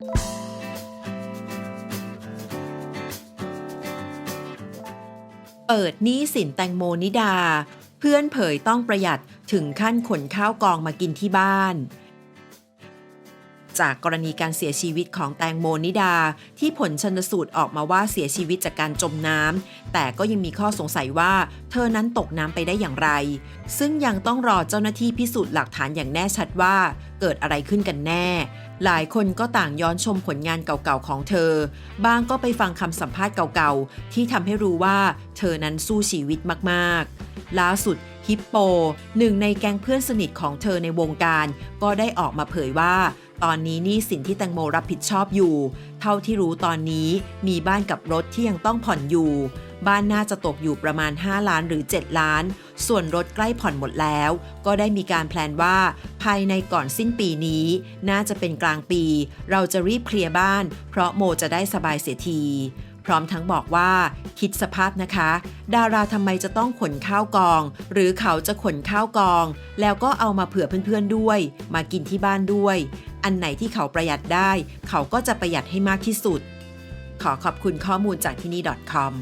เปิดหนี้สินแตงโมนิดา เพื่อนเผยต้องประหยัดถึงขั้นขนข้าวกองมากินที่บ้าน จากกรณีการเสียชีวิตของแตงโมนิดา ที่ผลชนสูตรออกมาว่าเสียชีวิตจากการจมน้ำแต่ก็ยังมีข้อสงสัยว่า เธอนั้นตกน้ำไปได้อย่างไร ซึ่งยังต้องรอเจ้าหน้าที่พิสูจน์หลักฐานอย่างแน่ชัดว่า เกิดอะไรขึ้นกันแน่ หลายคนก็ต่างย้อนชมผลงานเก่าๆของเธอ บ้างก็ไปฟังคำสัมภาษณ์เก่าๆ ที่ทำให้รู้ว่าเธอนั้นสู้ชีวิตมากๆ ล่าสุดฮิปโป หนึ่งในแก๊งเพื่อนสนิทของเธอในวงการ ก็ได้ออกมาเผยว่า ตอนนี้นี่สินที่แตงโมรับผิดชอบอยู่ เท่าที่รู้ตอนนี้มีบ้านกับรถที่ยังต้องผ่อนอยู่ บ้านน่าจะตกอยู่ประมาณ 5 ล้านหรือ 7 ล้าน ส่วนรถใกล้ผ่อนหมดแล้ว ก็ได้มีการแพลนว่า ภายในก่อนสิ้นปีนี้ น่าจะเป็นกลางปี เราจะรีบเคลียร์บ้าน เพราะโมจะได้สบายเสียทีพร้อมทั้งบอกว่าคิดสภาพนะคะ ดาราทำไมจะต้องขนข้าวกอง หรือเขาจะขนข้าวกอง แล้วก็เอามาเผื่อเพื่อนๆด้วย มากินที่บ้านด้วย อันไหนที่เขาประหยัดได้ เขาก็จะประหยัดให้มากที่สุด ขอขอบคุณข้อมูลจากที่นี่ .com